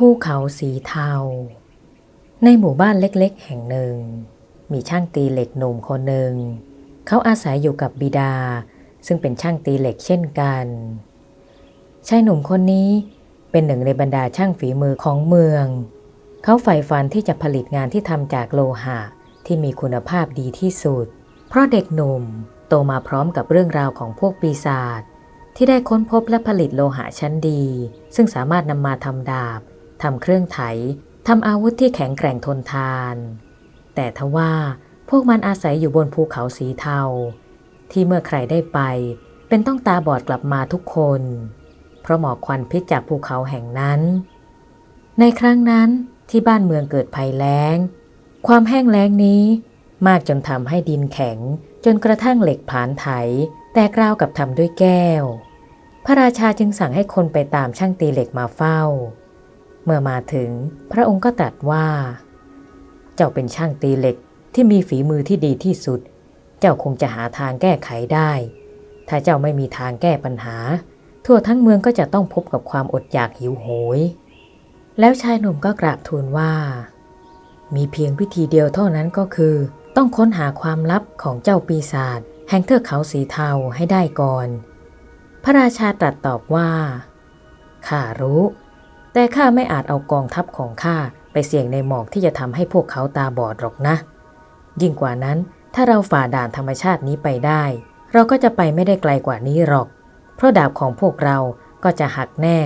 ภูเขาสีเทา ในหมู่บ้านเล็กๆ แห่งหนึ่ง มีช่างตีเหล็กหนุ่มคนหนึ่ง เขาอาศัยอยู่กับบิดา ซึ่งเป็นช่างตีเหล็กเช่นกันชายหนุ่มคนนี้เป็นหนึ่งในบรรดาช่างฝีมือของเมือง เขาใฝ่ฝันที่จะผลิตงานที่ทำจากโลหะที่มีคุณภาพดีที่สุด เพราะเด็กหนุ่มโตมาพร้อมกับเรื่องราวของพวกปีศาจที่ได้ค้นพบและผลิตโลหะชั้นดี ซึ่งสามารถนำมาทำดาบ ทำเครื่องไถทำอาวุธที่แข็งแกร่งทนทาน แต่ทว่าพวกมันอาศัยอยู่บนภูเขาสีเทา ที่เมื่อใครได้ไป เป็นต้องตาบอดกลับมาทุกคน เพราะหมอกควันพิษจากภูเขาแห่งนั้น ในครั้งนั้นที่บ้านเมืองเกิดภัยแล้ง ความแห้งแล้งนี้ มากจนทำให้ดินแข็ง จนกระทั่งเหล็กผานไถ แตกราวกับทำด้วยแก้ว พระราชาจึงสั่งให้คนไปตามช่างตีเหล็กมาเฝ้า เมื่อมาถึงพระองค์ก็ตรัสว่า เจ้าเป็นช่างตีเหล็กที่มีฝีมือที่ดีที่สุด เจ้าคงจะหาทางแก้ไขได้ ถ้าเจ้าไม่มีทางแก้ปัญหา ทั่วทั้งเมืองก็จะต้องพบกับความอดอยากหิวโหย แล้วชายหนุ่มก็กราบทูลว่า มีเพียงวิธีเดียวเท่านั้นก็คือ ต้องค้นหาความลับของเจ้าปีศาจแห่งเทือกเขาสีเทาให้ได้ก่อน พระราชาตรัสตอบว่าข้ารู้ แต่ข้าไม่อาจเอากองทัพของข้าไปเสี่ยงในหมอกที่จะทำให้พวกเขาตาบอดหรอกนะ ยิ่งกว่านั้นถ้าเราฝ่าด่านธรรมชาตินี้ไปได้ เราก็จะไปไม่ได้ไกลกว่านี้หรอก เพราะดาบของพวกเราก็จะหักแน่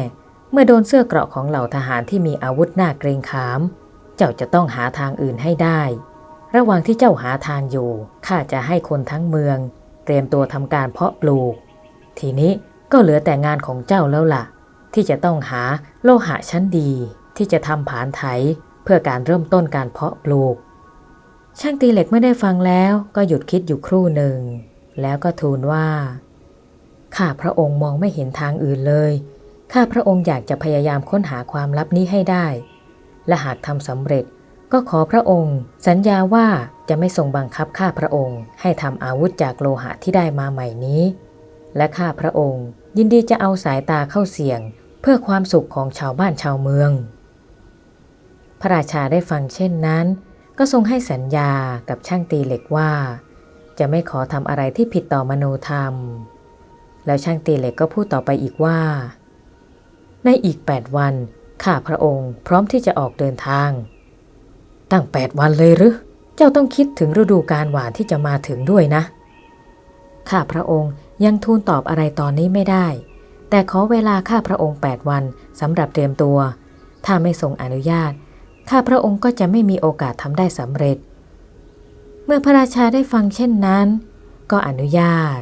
เมื่อโดนเสื้อเกราะของเหล่าทหารที่มีอาวุธหน้าเกรงขาม เจ้าจะต้องหาทางอื่นให้ได้ ระหว่างที่เจ้าหาทางอยู่ข้าจะให้คนทั้งเมือง เตรียมตัวทำการเพาะปลูก ทีนี้ก็เหลือแต่งานของเจ้าแล้วล่ะ ที่จะต้องหาโลหะชั้นดี ที่จะทำผานไถเพื่อการเริ่มต้นการเพาะปลูก ช่างตีเหล็กไม่ได้ฟังแล้วก็หยุดคิดอยู่ครู่หนึ่ง แล้วก็ทูลว่า ข้าพระองค์มองไม่เห็นทางอื่นเลย ข้าพระองค์อยากจะพยายามค้นหาความลับนี้ให้ได้ และหากทำสำเร็จก็ขอพระองค์ สัญญาว่าจะไม่ทรงบังคับข้าพระองค์ ให้ทำอาวุธจากโลหะที่ได้มาใหม่นี้ และข้าพระองค์ ยินดีจะเอาสายตาเข้าเสี่ยง เพื่อความสุขของชาวบ้านชาวเมือง พระราชาได้ฟังเช่นนั้น ก็ทรงให้สัญญากับช่างตีเหล็กว่า จะไม่ขอทำอะไรที่ผิดต่อมโนธรรม แล้วช่างตีเหล็กก็พูดต่อไปอีกว่า ในอีก 8 วันข้าพระองค์พร้อมที่จะออกเดินทาง ตั้ง 8 วันเลยหรือเจ้าต้องคิดถึงฤดูการหวานที่จะมาถึงด้วยนะข้าพระองค์ยังทูลตอบอะไรตอนนี้ไม่ได้ แต่ขอเวลาข้าพระองค์ 8 วันสำหรับเตรียมตัว ถ้าไม่ทรงอนุญาต ข้าพระองค์ก็จะไม่มีโอกาสทำได้สำเร็จ เมื่อพระราชาได้ฟังเช่นนั้น ก็อนุญาต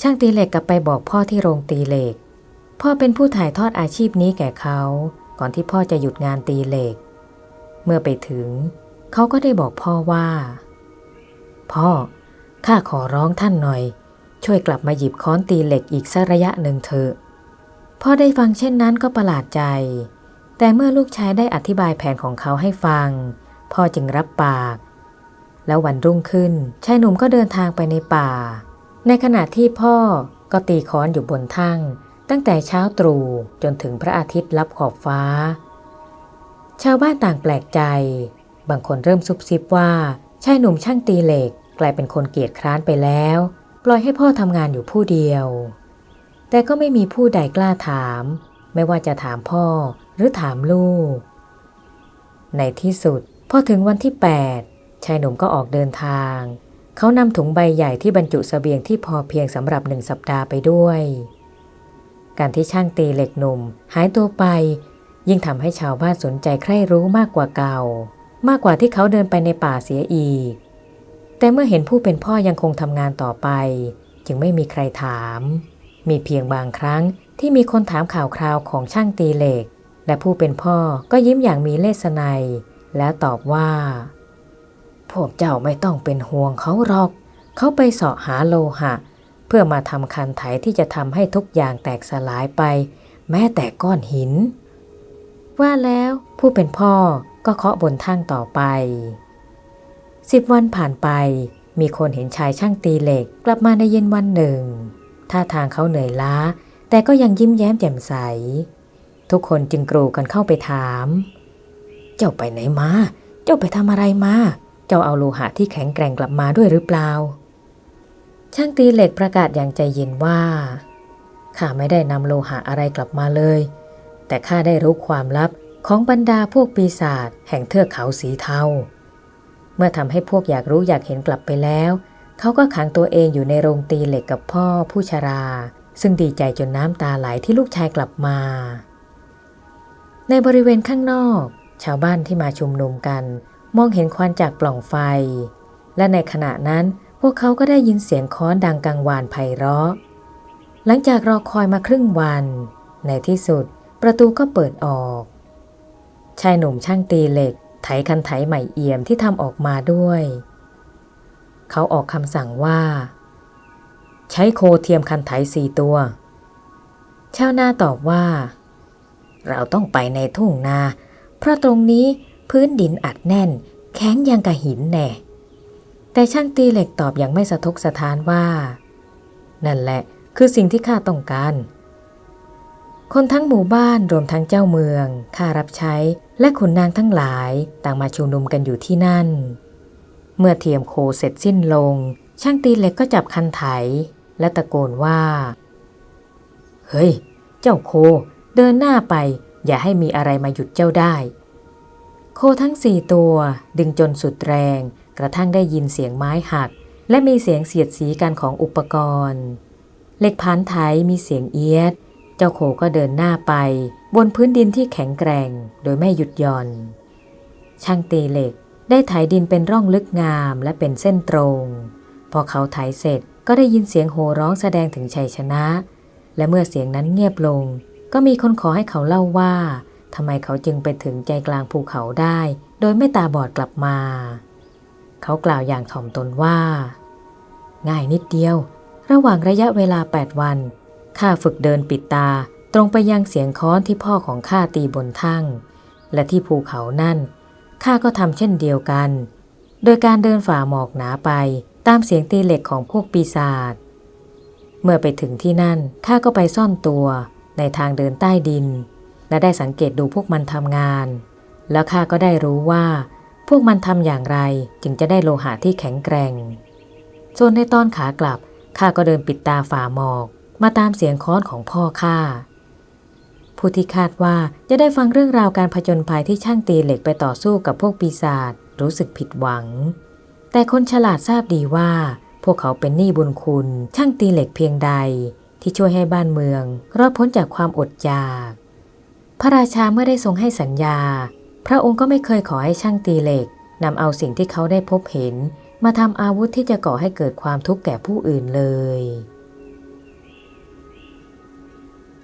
ช่างตีเหล็กกลับไปบอกพ่อที่โรงตีเหล็ก พ่อเป็นผู้ถ่ายทอดอาชีพนี้แก่เขา ก่อนที่พ่อจะหยุดงานตีเหล็ก เมื่อไปถึง เขาก็ได้บอกพ่อว่า พ่อข้าขอร้องท่านหน่อย ช่วยกลับมาหยิบค้อนตีเหล็กอีกสักระยะหนึ่งเถอะพ่อได้ฟังเช่นนั้นก็ประหลาดใจ แต่เมื่อลูกชายได้อธิบายแผนของเขาให้ฟัง พ่อจึงรับปาก แล้ววันรุ่งขึ้นชายหนุ่มก็เดินทางไปในป่า ในขณะที่พ่อก็ตีค้อนอยู่บนทั่งตั้งแต่เช้าตรู่จนถึงพระอาทิตย์ลับขอบฟ้า ชาวบ้านต่างแปลกใจ บางคนเริ่มซุบซิบว่าชายหนุ่มช่างตีเหล็กกลายเป็นคนเกียจคร้านไปแล้ว ปล่อยให้พ่อทำงานอยู่ผู้เดียว แต่ก็ไม่มีผู้ใดกล้าถาม ไม่ว่าจะถามพ่อหรือถามลูก ในที่สุดพอถึงวันที่ 8 ชายหนุ่มก็ออกเดินทาง เขานำถุงใบใหญ่ที่บรรจุเสบียงที่พอเพียงสำหรับหนึ่งสัปดาห์ไปด้วย การที่ช่างตีเหล็กหนุ่มหายตัวไป ยิ่งทำให้ชาวบ้านสนใจใคร่รู้มากกว่าเก่า มากกว่าที่เขาเดินไปในป่าเสียอีก แต่เมื่อเห็นผู้เป็นพ่อยังคงทำงานต่อไป จึงไม่มีใครถาม มีเพียงบางครั้งที่มีคนถามข่าวคราวของช่างตีเหล็ก และผู้เป็นพ่อก็ยิ้มอย่างมีเลสไนยแล้วตอบว่า พวกเจ้าไม่ต้องเป็นห่วงเขาหรอก เขาไปเสาะหาโลหะ เพื่อมาทำคันไถที่จะทำให้ทุกอย่างแตกสลายไป แม้แต่ก้อนหิน ว่าแล้วผู้เป็นพ่อก็เคาะบนทั่งต่อไป สิบวันผ่านไป มีคนเห็นชายช่างตีเหล็ก กลับมาในเย็นวันหนึ่ง ท่าทางเขาเหนื่อยล้า แต่ก็ยังยิ้มแย้มแจ่มใส ทุกคนจึงกรูกันเข้าไปถาม เจ้าไปไหนมา เจ้าไปทำอะไรมา เจ้าเอาโลหะที่แข็งแกร่งกลับมาด้วยหรือเปล่า ช่างตีเหล็กประกาศอย่างใจเย็นว่า ข้าไม่ได้นำโลหะอะไรกลับมาเลย แต่ข้าได้รู้ความลับของบรรดาพวกปีศาจแห่งเทือกเขาสีเทา เมื่อทำให้พวกอยากรู้อยากเห็นกลับไปแล้ว เขาก็ขังตัวเองอยู่ในโรงตีเหล็กกับพ่อผู้ชรา ซึ่งดีใจจนน้ำตาไหลที่ลูกชายกลับมา ในบริเวณข้างนอก ชาวบ้านที่มาชุมนุมกัน มองเห็นควันจากปล่องไฟ และในขณะนั้นพวกเขาก็ได้ยินเสียงค้อนดังกังวานไพเราะ หลังจากรอคอยมาครึ่งวัน ในที่สุด ประตูก็เปิดออก ชายหนุ่มช่างตีเหล็ก ไถคันไถใหม่เอี่ยมที่ทำออกมาด้วย เขาออกคำสั่งว่า ใช้โคเทียมคันไถสี่ตัวชาวนาตอบว่า เราต้องไปในทุ่งนา เพราะตรงนี้พื้นดินอัดแน่น แข็งยังกะหินแน่ แต่ช่างตีเหล็กตอบอย่างไม่สะทกสะท้านว่า นั่นแหละคือสิ่งที่ข้าต้องการ คนทั้งหมู่บ้านรวมทั้งเจ้าเมืองข้ารับใช้ และขุนนางทั้งหลายต่างมาชุมนุมกันอยู่ที่นั่น เมื่อเทียมโคเสร็จสิ้นลง ช่างตีเหล็กก็จับคันไถ และตะโกนว่า เฮ้ย เจ้าโคเดินหน้าไป อย่าให้มีอะไรมาหยุดเจ้าได้ โคทั้งสี่ตัวดึงจนสุดแรง กระทั่งได้ยินเสียงไม้หัก และมีเสียงเสียดสีกันของอุปกรณ์ เหล็กพานไถมีเสียงเอียด เจ้าโคก็เดินหน้าไป บนพื้นดินที่แข็งแกร่งโดยไม่หยุดหย่อน ช่างตีเหล็กได้ไถดินเป็นร่องลึกงามและเป็นเส้นตรง พอเขาไถเสร็จก็ได้ยินเสียงโห่ร้องแสดงถึงชัยชนะ และเมื่อเสียงนั้นเงียบลง ก็มีคนขอให้เขาเล่าว่าทำไมเขาจึงไปถึงใจกลางภูเขาได้ โดยไม่ตาบอดกลับมา เขากล่าวอย่างถ่อมตนว่า ง่ายนิดเดียว ระหว่างระยะเวลา 8 วัน ข้าฝึกเดินปิดตาตรงไปยังเสียงค้อนที่พ่อของข้าตีบนทั่ง และที่ภูเขานั่นข้าก็ทำเช่นเดียวกัน โดยการเดินฝ่าหมอกหนาไปตามเสียงตีเหล็กของพวกปีศาจเมื่อไปถึงที่นั่นข้าก็ไปซ่อนตัวในทางเดินใต้ดิน และได้สังเกตดูพวกมันทำงาน แล้วข้าก็ได้รู้ว่า พวกมันทำอย่างไรจึงจะได้โลหะที่แข็งแกร่งส่วนในตอนขากลับข้าก็เดินปิดตาฝ่าหมอก มาตามเสียงค้อนของพ่อข้าผู้ที่คาดว่าจะได้ฟังเรื่องราวการผจญภัยที่ช่างตีเหล็กไปต่อสู้กับพวกปีศาจรู้สึกผิดหวัง แต่คนฉลาดทราบดีว่า พวกเขาเป็นหนี้บุญคุณ ช่างตีเหล็กเพียงใด ที่ช่วยให้บ้านเมือง รอดพ้นจากความอดอยาก พระราชาเมื่อได้ทรงให้สัญญา พระองค์ก็ไม่เคยขอให้ช่างตีเหล็กนำเอาสิ่งที่เขาได้พบเห็น มาทำอาวุธที่จะก่อให้เกิดความทุกข์แก่ผู้อื่นเลย